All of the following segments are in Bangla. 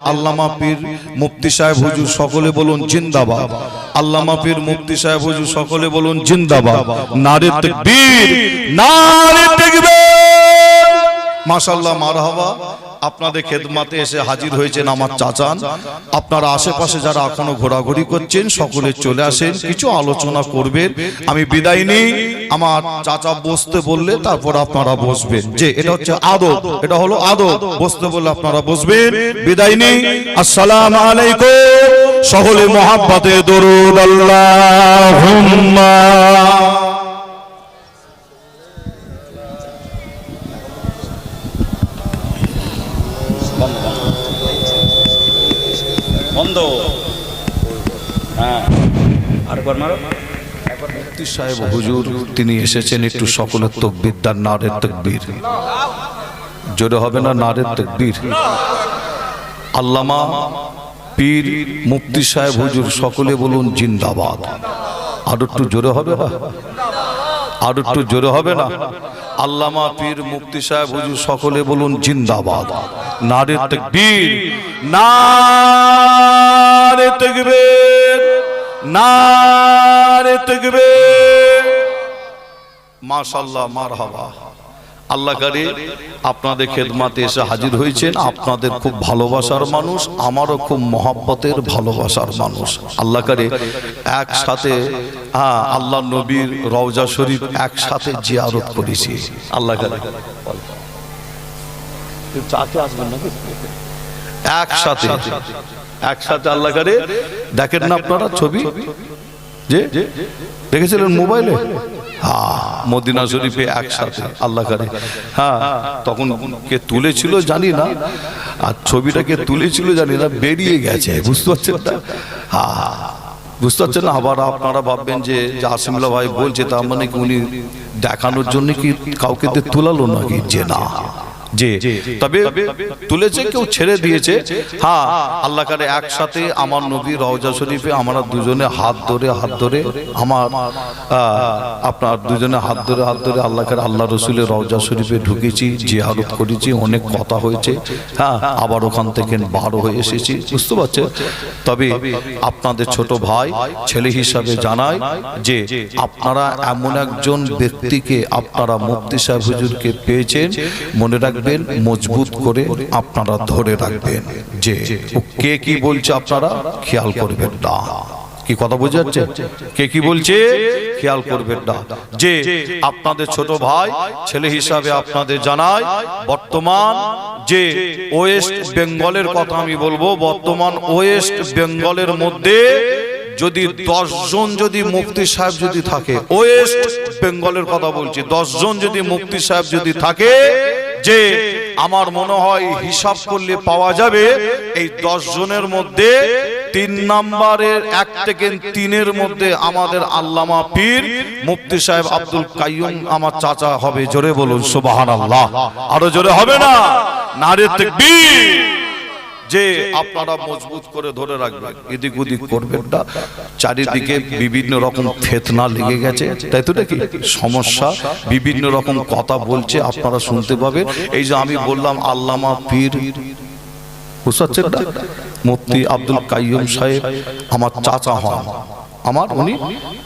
আল্লামা পীর মুফতি সাহেব হুজুর সকলে বলুন জিন্দাবাদ। আল্লামা পীর মুফতি সাহেব হুজুর সকলে বলুন জিন্দাবাদ। নারে তাকবীর নারে তাকবীর। মাশাআল্লাহ, মারহাবা। আপনাদের খেদমাতে এসে হাজির হয়েছেন আমার চাচান। আপনারা আশেপাশে যারা এখনও ঘোরাঘুরি করছেন, সকলে চলে আসেন, কিছু আলোচনা করবেন। আমি বিদায় নেই। আমার চাচা বসতে বললে তারপর আপনারা বসবেন। যে, এটা হচ্ছে আদব, এটা হলো আদব। বসতে বললে আপনারা বসবেন। বিদায় নেই। আসসালাম আলাইকুম। সকলে মহাব্বতে দরুদ আল্লাহুম্মা। বন্ধ। হ্যাঁ। আরেকবার মারো। মুফতি সাহেব হুজুর তিনি এসেছেন একটু সকলের তকবির দার নারের তকবির। জোরে হবে না নারের তকবির? আল্লামা পীর মুফতি সাহেব হুজুর সকলে বলুন জিন্দাবাদ। আর একটু জোরে হবে না? আর একটু জোরে হবে না? আল্লামা পীর মুক্তি সাহেব হুজুর সকলে বলুন, জিন্দাবাদ। নারে তকবীর নারে তকবীর নারে তকবীর। মাশাআল্লাহ, মারহাবা। আল্লাহ কারে আপনাদের খেদমাতে এসে হাজির হয়েছেন। আপনাদের খুব ভালোবাসার মানুষ আমারও খুব মহাব্বতের ভালোবাসার মানুষ। আল্লাহ কারে একসাথে হ্যাঁ আল্লাহ নবীর রওজা শরীফ একসাথে জিয়ারত করেছি। আল্লাহ কারে। একসাথে একসাথে আল্লাহ কারে। দেখেন না আপনারা ছবি? যে দেখেছিলেন মোবাইলে? মদিনা শরীফে একসাথে, আল্লাহ করে হ্যাঁ তখন কে তুলেছিল জানি না, আর ছবিটাকে তুলেছিল জানি না, বেরিয়ে গেছে, বুঝতে পারছেন না? হ্যাঁ বুঝতে পারছেন না? আবার আপনারা ভাববেন যে আসিমুল্লাহ ভাই বলছে, তার মানে কি উনি দেখানোর জন্য কি কাউকে তোলালো নাকি? যে না। যে তবে তুলেছে কেউ ছেড়ে দিয়েছে। হ্যাঁ আল্লাহ কারে একসাথে আমার নবী রওজা শরীফে আমরা দুজনে হাত ধরে হাত ধরে আমার আপনার দুজনে হাত ধরে হাত ধরে আল্লাহ কারে আল্লাহ রসুলের রওজা শরীফে ঢুকেছি জিয়ারত করেছি অনেক কথা হয়েছে। হ্যাঁ আবার ওখান থেকে বারো হয়ে এসেছি। বুঝতে পারছেন? তবে আপনাদের ছোট ভাই ছেলে হিসাবে জানাই যে আপনারা এমন একজন ব্যক্তিকে আপনারা মুফতি সাহেব হুজুরকে পেয়েছেন। মনে রাখবেন মজবুত করে আপনারা ধরে রাখবেন যে কে কি বলছে আপনারা? খেয়াল করবেন না। কি কথা বোঝা যাচ্ছে? কে কি বলছে? খেয়াল করবেন না। যে আপনাদের ছোট ভাই ছেলে হিসাবে আপনাদের জানাই বর্তমান যে ওয়েস্ট বেঙ্গলের কথা আমি বলব বর্তমান ওয়েস্ট বেঙ্গলের মধ্যে যদি জন যদি মুফতি সাহেব যদি থাকে ওয়েস্ট বেঙ্গলের কথা বলছি। জন যদি মুফতি সাহেব যদি থাকে যে আমার মনে হয় হিসাব করলে পাওয়া যাবে, এই দশ জনের মধ্যে তিন নাম্বারের এক থেকে তিনের মধ্যে আমাদের আল্লামা পীর মুফতি সাহেব আব্দুল কাইয়ুম আমার চাচা হবে। জোরে বলুন সুবাহান আল্লাহ আরও জোরে হবে না? নারী যে আপনারা মজবুত করে ধরে রাখবেন এদিক ওদিক করবেন না। চারিদিকে বিভিন্ন রকম ফেতনা লেগে গেছে। তাই তো নাকি? সমস্যা, বিভিন্ন রকম কথা বলছে, আপনারা শুনতে পাবেন। এই যে আমি বললাম, আল্লামা পীর বুঝতে পারছেন মুফতি আব্দুল কাইয়ুম সাহেব, আমার চাচা হন। আমার উনি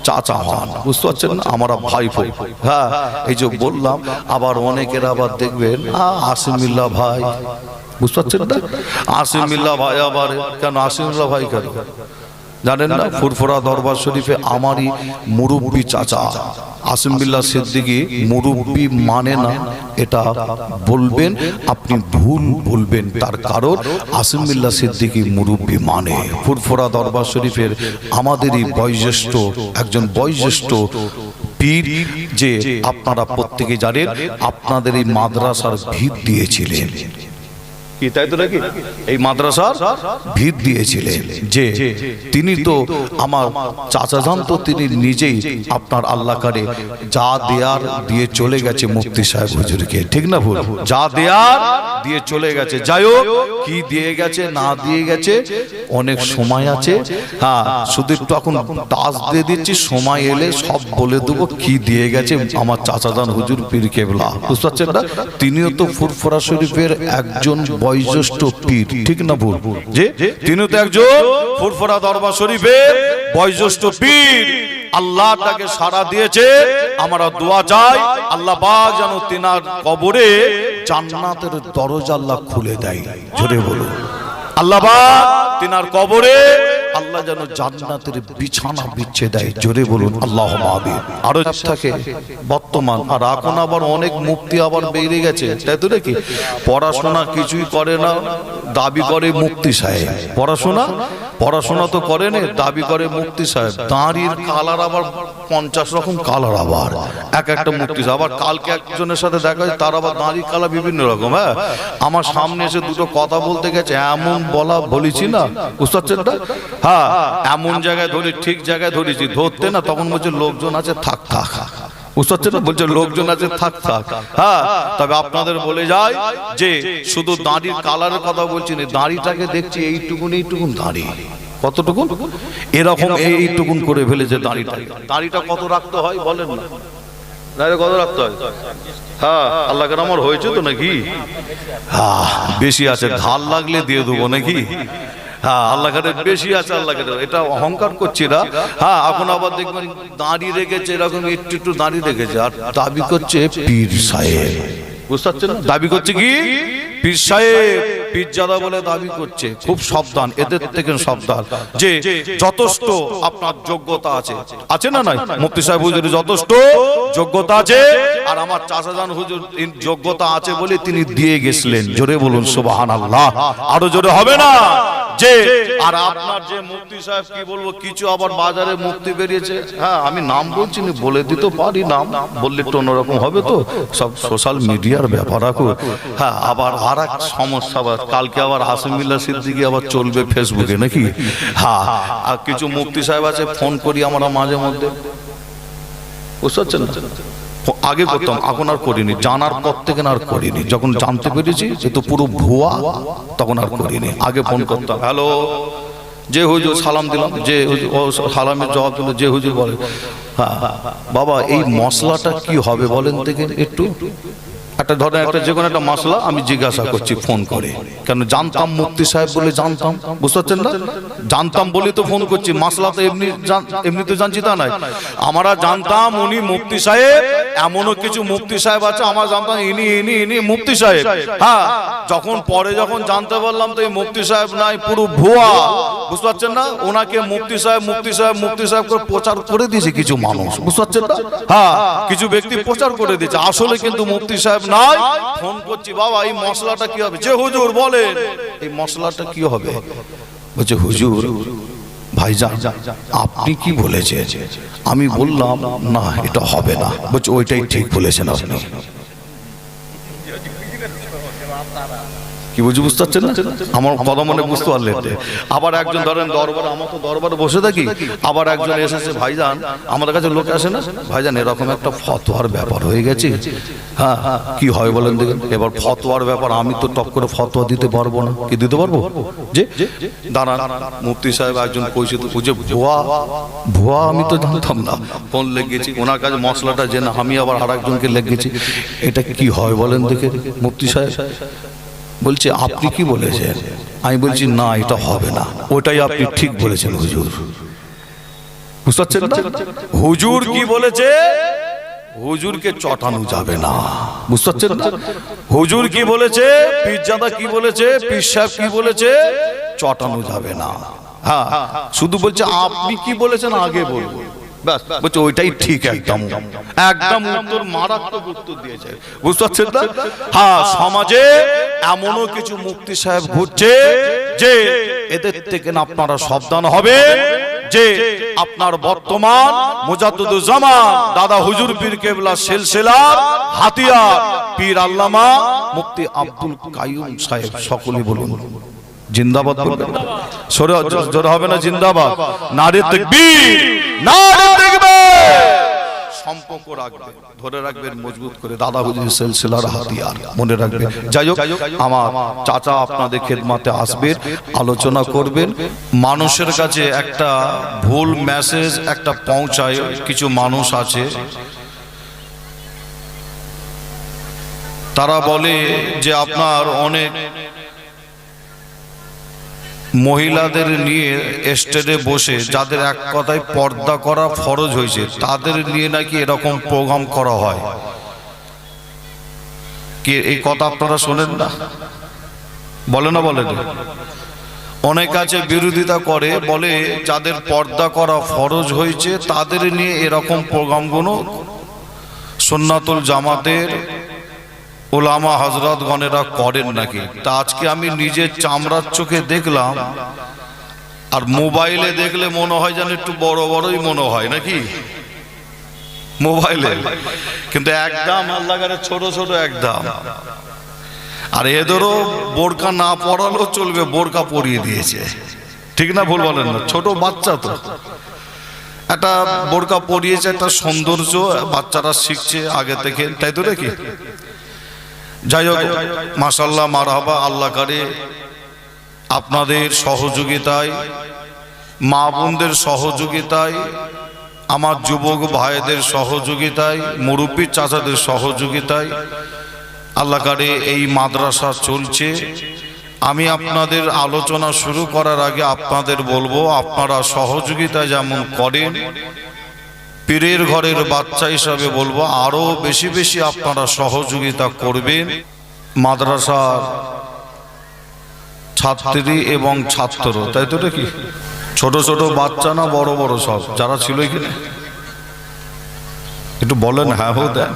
চাচা হন। বুঝতে পারছেন আমরা ভাই ভাই হ্যাঁ এই যে বললাম, আবার অনেকের আবার দেখবেন আসিমিল্লা ভাই। বুঝতে পারছেন না? আসিমিল্লা ভাই আবার, কেন আসিমিল্লা ভাই কেন? জানেন না? ফুরফুরা দরবার শরীফে আমারই মুরব্বী চাচা। আসিমবিল্লা সিদ্দিকি মুরব্বী মানে না এটা বলবেন আপনি ভুল বলবেন তার কারণ আসিমবিল্লা সিদ্দিকি মুরব্বী মানে। ফুরফুরা দরবার শরীফের আমাদেরই বয়োজ্যেষ্ঠ একজন বয়োজ্যেষ্ঠ পীর যে আপনারা প্রত্যেকে জানেন আপনাদের এই মাদ্রাসার ভিত দিয়েছিলেন। কি এই ভিত দিয়েছিলেন যে তিনি তো আমার তো তিনি নিজেই আপনার আল্লাহ কারে যা দেয়ার দিয়ে চলে গেছে সাহেব না ভুল? যা দেয়ার দিয়ে চলে গেছে। যাই হোক, কি দিয়ে গেছে, না দিয়ে গেছে, অনেক সময় আছে। হ্যাঁ শুধু একটু এখন টাচ দিয়ে দিচ্ছি, সময় এলে সব বলে দেবো কি দিয়ে গেছে আমার চাচাজান হুজুর পীর কেবলা। বুঝতে পারছেন তিনিও তো ফুরফুরা শরীফের একজন বয়োজ্যেষ্ঠ পীর ঠিক না ভুল? যে তিনি তো একজন ফুরফুরা দরবার শরীফের বয়োজ্যেষ্ঠ পীর। আল্লাহ তাকে সারা দিয়েছে আমরা দোয়া চাই আল্লাহ বা যেন তিনার কবরে জান্নাতের দরজা আল্লাহ খুলে দেয়। জোরে বলুন। আল্লাহ বা তিনার কবরে আল্লাহ যেন জান্নাতের বিছানা বিচ্ছে দেয়। জোরে বলুন আল্লাহ মাহবিব আরও থাকে, বর্তমান, আর এখন আবার অনেক মুক্তি আবার বেড়ে গেছে। তাই তো নাকি? পড়াশোনা কিছুই করে না, দাবি করে মুক্তি সাহেব। পড়াশোনা? পড়াশোনা তো করে না দাবি করে মুক্তি সাহেব। দাঁড়ির কালার আবার পঞ্চাশ রকম কালার আবার। এক একটা মুক্তি সাহেব। আবার কালকে একজনের সাথে দেখা যায় তার আবার দাঁড়ির কালার বিভিন্ন রকম হ্যাঁ। আমার সামনে এসে দুটো কথা বলতে গেছে এমন বলা বলেছি না। বুঝতে পারছেন না হ্যাঁ এমন জায়গায় ধরি ঠিক জায়গায় ধরেছি ধরতে না তখন বলছে লোকজন আছে থাক থাক। বুঝতে পারছেন বলছে লোকজন আছে থাক থাক। হ্যাঁ তবে আপনাদের বলে যায় যে শুধু দাঁড়ির কালারের কথা বলছি না দাঁড়িটাকে দেখছি এইটুকুন এইটুকুন দাঁড়ি। এরকম এইটুকুন করে ফেলেছে দাঁড়িটা। দাঁড়িটা কত রাখতে হয় বলেন না। দাঁড়িয়ে কত রাখতে হয়? হ্যাঁ আল্লাহ কেন আমার হয়েছে তো নাকি? হ্যাঁ বেশি আছে ধার লাগলে দিয়ে দেবো নাকি? হ্যাঁ হ্যাঁ খুব সাবধান, এদের থেকে সাবধান। যে যথেষ্ট আপনার যোগ্যতা আছে। আছে না নাই? মুফতি সাহেব হুজুর যথেষ্ট যোগ্যতা আছে। আর আমার চাচাজান হুজুর যোগ্যতা আছে বলে তিনি দিয়ে গেছিলেন। জোরে বলুন সুবাহান আল্লাহ আরও জোরে হবে না? যে আর আপনার যে মুক্তি সাহেব কি বলব কিছু আবার বাজারে মুক্তি বেরিয়েছে। হ্যাঁ আমি নাম বলছি না বলে দিতে পারি নাম। বললে একটু অন্যরকম হবে তো। সব সোশ্যাল মিডিয়ার ব্যাপার রাখো হ্যাঁ আবার আর এক সমস্যা আবার কালকে আবার আসমিল্লা সিদ্দিকি আবার চলবে ফেসবুকে নাকি? হ্যাঁ আর কিছু মুক্তি সাহেব আছে ফোন করি আমরা মাঝে মধ্যে। বুঝতে পারছেন? না? আগে করতাম এখন আর করিনি জানার পর থেকে আর করিনি। যখন জানতে পেরেছি যে তো পুরো ভুয়া তখন আর করিনি। আগে ফোন করতাম হ্যালো যে হুজুর সালাম দিলাম যে সালামের জবাব দিল যে হুজুর বলে। হ্যাঁ বাবা এই মশলাটা কি হবে বলেন থেকে একটু। একটা ধরেন একটা যে কোনো একটা মশলা আমি জিজ্ঞাসা করছি, ফোন করে। কেন জানতাম মুক্তি সাহেব বলে জানতাম? বুঝতে পারছেন না? জানতাম বলে তো ফোন করছি মশলা তো এমনি এমনি তো জানছি তা নাই আমরা জানতাম উনি মুক্তি সাহেব, এমনও কিছু মুক্তি সাহেব আছে, আমরা জানতাম ইনি ইনি ইনি মুক্তি সাহেব। হ্যাঁ যখন পরে যখন জানতে পারলাম তো এই মুক্তি সাহেব নাই, পুরো ভুয়া। বুঝতে পারছেন না? ওনাকে মুক্তি সাহেব মুক্তি সাহেব মুক্তি সাহেব করে প্রচার করে দিয়েছে কিছু মানুষ। বুঝতে পারছেন না? হ্যাঁ কিছু ব্যক্তি প্রচার করে দিয়েছে। আসলে কিন্তু মুক্তি সাহেব নাই ফোন করছি, বাবা, এই মশলাটা কি হবে? যে হুজুর বলে এই মশলাটা কি হবে? বলছে, হুজুর, ভাইজান, আপনি কি বলেছেন? আমি বললাম, না, এটা হবে না। বলছে, ওইটাই ঠিক বলেছেন আপনি। কি বুঝি বুঝতে পারছেন না? আমার কথা মনে বুঝতে পারলেন আবার একজন ধরেন দরবার, আমার তো দরবারে বসে থাকি। আবার একজন এসেছে ভাইজান, আমাদের কাছে লোক আসে না? ভাইজান, এরকম একটা ফতোয়ার ব্যাপার হয়ে গেছে। হ্যাঁ কি হয় বলেন দেখেন এবার ফতোয়ার ব্যাপার, আমি তো টপ করে ফতোয়া দিতে পারব না। কি দিতে পারব? যে দাঁড়ান, মুফতি সাহেব একজন কইছে তো বুঝে ভুয়া ভুয়া আমি তো জানতাম না। ফোন লেগেছি, ওনার কাছে মশলাটা জেনে আমি আবার আর একজনকে লেগেছি। এটা কি হয় বলেন দেখে, মুফতি সাহেব? বলছে, আপনি কি বলেছেন? আমি বলছি, না, এটা হবে না। ওটাই আপনি ঠিক বলেছেন, হুজুর। হুজুর কি বলেছে? হুজুরকে চটানো যাবে না। বুঝতে পারছেন হুজুর কি বলেছে? পীরজাদা কি বলেছে? পীর সাহেব কি বলেছে? চটানো যাবে না। হ্যাঁ শুধু বলছে, আপনি কি বলেছেন? আগে বলব ওইটাই ঠিক বুঝতে পারছেন হ্যাঁ সমাজে এমনও কিছু মুক্তি সাহেব যে এদের থেকে আপনারা সাবধান হবে যে আপনার বর্তমান মুজাদ্দুজ্জামান দাদা হুজুর পীর কেবলা সিলসিলার হাতিয়ার, পীর আল্লামা মুফতি আব্দুল সাহেব সকলে বলুন। জিন্দাবাদ সরে জোরে হবে না জিন্দাবাদ। নারে তাকবীর নারে তাকবীর সম্পর্ক রাখবেন ধরে রাখবেন মজবুত করে। দাদা হুজুর সিলসিলার হাতিয়ার। মনে রাখবেন যাই হোক আমার চাচা আপনাদের খেদমাতে আসবেন আলোচনা করবেন। মানুষের কাছে একটা ভুল মেসেজ একটা পৌঁছায়। কিছু মানুষ আছে। তারা বলে যে আপনার অনেক মহিলাদের নিয়ে স্টেজে বসে, যাদের এক কথায় পর্দা করা ফরজ হয়েছে, তাদের নিয়ে নাকি এরকম প্রোগ্রাম করা হয়। কি এই কথা আপনারা শোনেন না? বলে না বলেন অনেক আছে বিরোধিতা করে, বলে যাদের পর্দা করা ফরজ হয়েছে, তাদের নিয়ে এরকম প্রোগ্রামগুলো সুন্নাতুল জামাতের ওলামা হজরত গণেরা করেন নাকি? তা আজকে আমি নিজের চামড়ার চোখে দেখলাম, আর মোবাইলে দেখলে মনে হয় যেন একটু বড় বড়ই মনে হয়, নাকি? মোবাইলে। কিন্তু একদম আল্লাহ ছোট ছোট একদম। আর এদেরও বোরকা না পড়ালেও চলবে, বোরকা পরিয়ে দিয়েছে। ঠিক না ভুল বলেন না? ছোট বাচ্চা তো। একটা বোরকা পরিয়েছে, একটা সৌন্দর্য, বাচ্চারা শিখছে আগে থেকে, তাই তো নাকি? যাই হোক মাসাল্লাহ মারহাবা, আল্লাহ কারে। আপনাদের সহযোগিতায়, মা বোনদের সহযোগিতায়, আমার যুবক ভাইদের সহযোগিতায়, মুরব্বী চাচাদের সহযোগিতায় আল্লাহ কারে এই মাদ্রাসা চলছে। আমি আপনাদের আলোচনা শুরু করার আগে আপনাদের বলব, আপনারা সহযোগিতা যেমন করেন পীরের ঘরের বাচ্চা হিসাবে বলব, আরও বেশি বেশি আপনারা সহযোগিতা করবেন। মাদ্রাসার ছাত্রী এবং ছাত্র, তাই তো কি ছোট ছোট বাচ্চা না, বড় বড় সব। যারা ছিল এখানে? একটু বলেন হ্যাঁ হো দেন।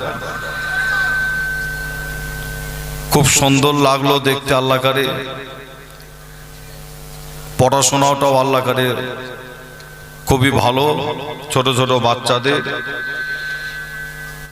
খুব সুন্দর লাগল দেখতে, আল্লাহ কারে। পড়াশোনাটাও আল্লাহ কারে খুবই ভালো ছোট ছোট বাচ্চাদের।